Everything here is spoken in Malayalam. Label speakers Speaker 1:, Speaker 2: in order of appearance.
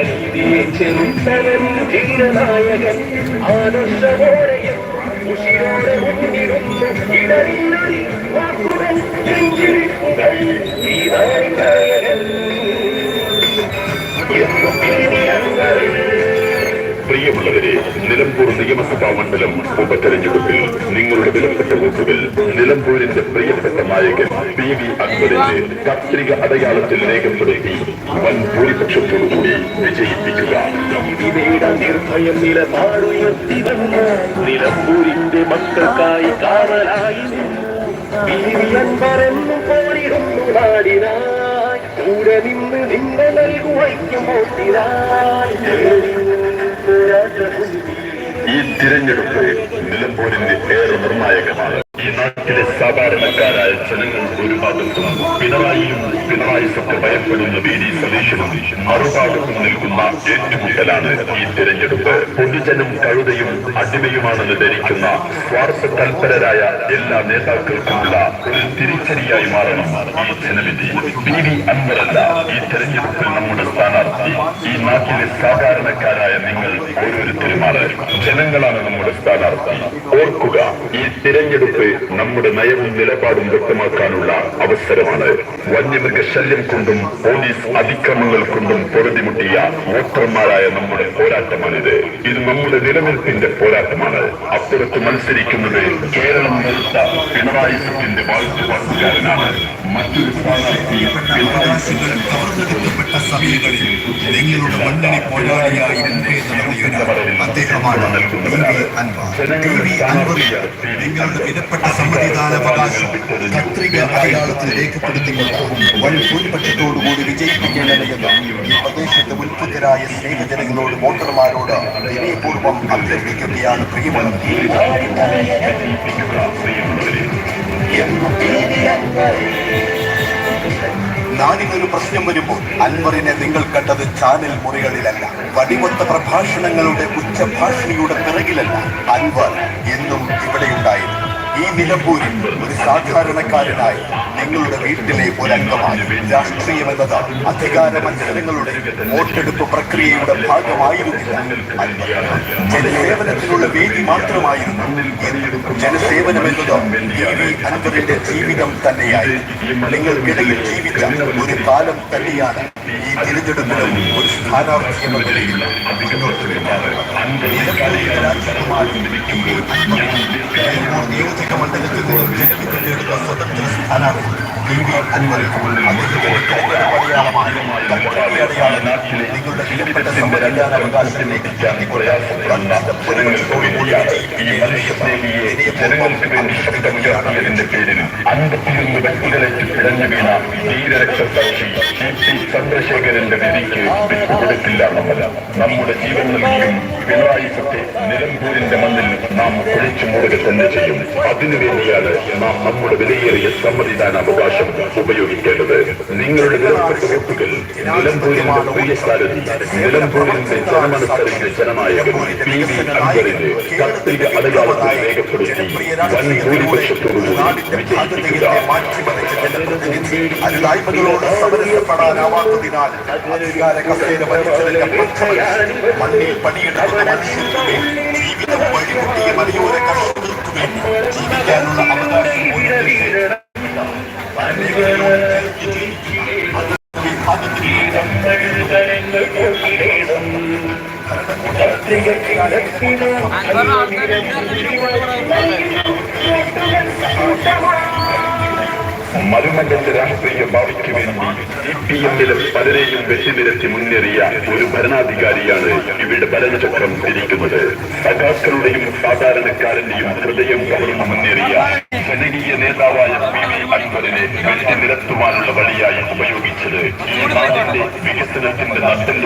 Speaker 1: അനീതിയെ ചെറുത്തവൻ ധീരനായകൻ ആദർശമോടെയും ഉശിരോടെ മുന്നിടുന്നു ഇടറിനൊരു വാക്കുകൾ നെഞ്ചിരിപ്പുകൾ ഈ നായകൻ എന്നു
Speaker 2: പ്രിയമുള്ളവരെ നിലമ്പൂർ നിയമസഭാ മണ്ഡലം ഉപതെരഞ്ഞെടുപ്പിൽ നിങ്ങളുടെ വിലപ്പെട്ട വോട്ടുകൾ നിലമ്പൂരിന്റെ പ്രിയപ്പെട്ട നായകൻ പി വി അക്ബറിന്റെ പത്രിക അടയാളത്തിൽ രേഖപ്പെടുത്തി വൻ ഭൂരിപക്ഷത്തോടുകൂടി വിജയിപ്പിക്കുക.
Speaker 1: നിർഭയം നിലമ്പൂരിന്റെ മക്കൾക്കായി കാവലായി കൂടെ നിന്ന് നിന്നെ നൽകു വയ്ക്കുമ്പോട്ടിനായി
Speaker 2: ഈ തിരഞ്ഞെടുപ്പ് നിലമ്പൂരിന്റെ ഏറെ നിർണായകമാണ്. നാട്ടിലെ സാധാരണക്കാരായ ജനങ്ങൾ ഒരു ഭാഗത്തും പിണറായിയും പിണറായി സഭ ഭയപ്പെടുന്ന വി ഡി സതീശനും മറുഭാഗത്തും നിൽക്കുന്ന ഏറ്റുമുട്ടലാണ് ഈ തിരഞ്ഞെടുപ്പ്. പൊതുജനം കഴുതയും അടിമയുമാണെന്ന് ധരിക്കുന്ന സ്വാർത്ഥ തൽപരരായ എല്ലാ നേതാക്കൾക്കുമുള്ള ഒരു തിരിച്ചടിയായി മാറണം ഈ ജനവിധി. പി വി അൻവരല്ല ഈ തെരഞ്ഞെടുപ്പിൽ നമ്മുടെ സ്ഥാനാർത്ഥി. ഈ നാട്ടിലെ സാധാരണക്കാരായ നിങ്ങൾ ഓരോരുത്തരുമാണ്. ജനങ്ങളാണ് നമ്മുടെ സ്ഥാനാർത്ഥി. ഓർക്കുക ഈ തിരഞ്ഞെടുപ്പ് നമ്മുടെ നയവും നിലപാടും വ്യക്തമാക്കാനുള്ള അവസരമാണ്. വന്യമൃഗ ശല്യം കൊണ്ടും പോലീസ് അതിക്രമങ്ങൾ കൊണ്ടും പൊറുതിമുട്ടിയ വോട്ടർമാരായ നമ്മുടെ പോരാട്ടമാണിത്. ഇത് നമ്മുടെ നിലനിൽപ്പിന്റെ പോരാട്ടമാണ്. അപ്പുറത്ത് മത്സരിക്കുന്നത് കേരളം നിർത്ത പിണറായി സിംഗിന്റെ വാഴ്ചക്കാരനാണ് മറ്റൊരു സ്ഥാനാർത്ഥി പിണറായി
Speaker 3: കവർന്നെടുക്കപ്പെട്ട സമയങ്ങളിൽ നിങ്ങളുടെ പോരാളിയായിരുന്നു അദ്ദേഹമാണ് നിങ്ങളുടെ വിലപ്പെട്ട സമ്മതിദാനാവകാശം കത്രിക അടയാളത്തിൽ രേഖപ്പെടുത്തിക്കൊണ്ട് വൻ ഭൂരിപക്ഷത്തോടുകൂടി വിജയിപ്പിക്കേണ്ടതെന്ന് ഈ പ്രദേശത്തെ ഉത്ഭുതരായ സ്നേഹജനങ്ങളോട് വോട്ടർമാരോട് വിനയപൂർവം അഭ്യർത്ഥിക്കുകയാണ് പ്രിയമുള്ളത് നാടിനൊരു പ്രശ്നം വരുമ്പോൾ അൻവറിനെ നിങ്ങൾ കണ്ടത് ചാനൽ മുറികളിലല്ല വടിവത്ത പ്രഭാഷണങ്ങളുടെ ഉച്ചഭാഷണിയുടെ പിറകിലല്ല. അൻവർ എന്നും ഇവിടെയുണ്ടായിരുന്നു. ഈ നിലമ്പൂരിൽ ഒരു സാധാരണക്കാരനായി നിങ്ങളുടെ വീട്ടിലെ ഒരംഗമായി രാഷ്ട്രീയം എന്നത് അധികാര മത്സരങ്ങളുടെ വോട്ടെടുപ്പ് പ്രക്രിയയുടെ ഭാഗമായിരുന്നില്ല ജനസേവനത്തിനുള്ള വേദി മാത്രമായിരുന്നു ജനസേവനം എന്നത് അൻപതിന്റെ ജീവിതം തന്നെയായി. നിങ്ങൾക്കിടയിൽ ജീവിച്ച ഒരു കാലം തന്നെയാണ് ഈ തിരഞ്ഞെടുപ്പിലും ഒരു സ്ഥാനാർത്ഥി എന്ന നിലയിൽ ടി നിയോജക മണ്ഡലത്തിൽ ജനവിധിയെടുത്ത സ്വതന്ത്ര സ്ഥാനാർത്ഥി ടി വി അൻവർ അദ്ദേഹത്തിന്റെ അടയാളമാണ് കൈവരി അടയാളം നിങ്ങളുടെ വിലപ്പെട്ട സമ്മതിദാനാവകാശത്തിലേക്ക്
Speaker 2: ഈ മനുഷ്യസ്നേഹിയെ ജനങ്ങൾക്ക് വേണ്ടി ശബ്ദമുയർത്തിയതിന്റെ പേരിൽ അൻപത്തിയൊന്ന് വ്യക്തികളെ പിടഞ്ഞു വീണ ധീരരക്തസാക്ഷി ടി പി ചന്ദ്രശേഖരന്റെ വിധിക്ക് വിട്ടുകൊടുക്കില്ല നമ്മൾ. നമ്മുടെ ജീവൻ നൽകിയും പിണറായി സത്തെ നിലമ്പൂരിന്റെ മണ്ണിൽ നാം കുഴിച്ചു മൂടുക തന്നെ ചെയ്യും. അതിനുവേണ്ടിയാണ് നാം നമ്മുടെ വിലയേറിയ സമ്മതിദാനാവകാശം ഉപയോഗിക്കേണ്ടത്. നിങ്ങളുടെ വിലപ്പെട്ട വോട്ടുകൾ നിലമ്പൂരിന്റെ പ്രിയ സാരഥി നിലമ്പൂരിന്റെ ജനമനസ്സറിന്റെ ജനനായകൻ പി വി അൻവറിന് കത്തിക അടയാളത്തിൽ രേഖപ്പെടുത്തി വൻ ഭൂരിപക്ഷത്തോടുകൂടി വിജയിപ്പിക്കുക
Speaker 3: അനുദായ്മകളോട് സമരസപ്പെടാനാവാത്തതിനാൽ അധികാര കസേര പ്രക്ഷോഭം മണ്ണിൽ പണിയെടുക്കുന്ന മനുഷ്യരുടെ ജീവിതം വഴിമുട്ടിയ മലയോര കർഷകർക്ക് വേണ്ടി ജീവിക്കാനുള്ള അവകാശം
Speaker 2: മരുമകന്റെ രാഷ്ട്രീയ ഭാവിക്ക് വേണ്ടി സി പി എമ്മിലെ പലരെയും വെട്ടിനിരത്തി മുന്നേറിയ ഒരു ഭരണാധികാരിയാണ് ഇവിടെ ഭരണചക്രം തിരിക്കുന്നത് സഖാക്കളുടെയും സാധാരണക്കാരന്റെയും ഹൃദയം കവർന്നു മുന്നേറിയ ജനകീയ നേതാവായ പി വി അൻവറിനെ വെട്ടിനിരത്തുവാനുള്ള വഴിയായി ഉപയോഗിച്ചത് ഈ നാടിന്റെ വികസനത്തിന്റെ നട്ടെല്ല്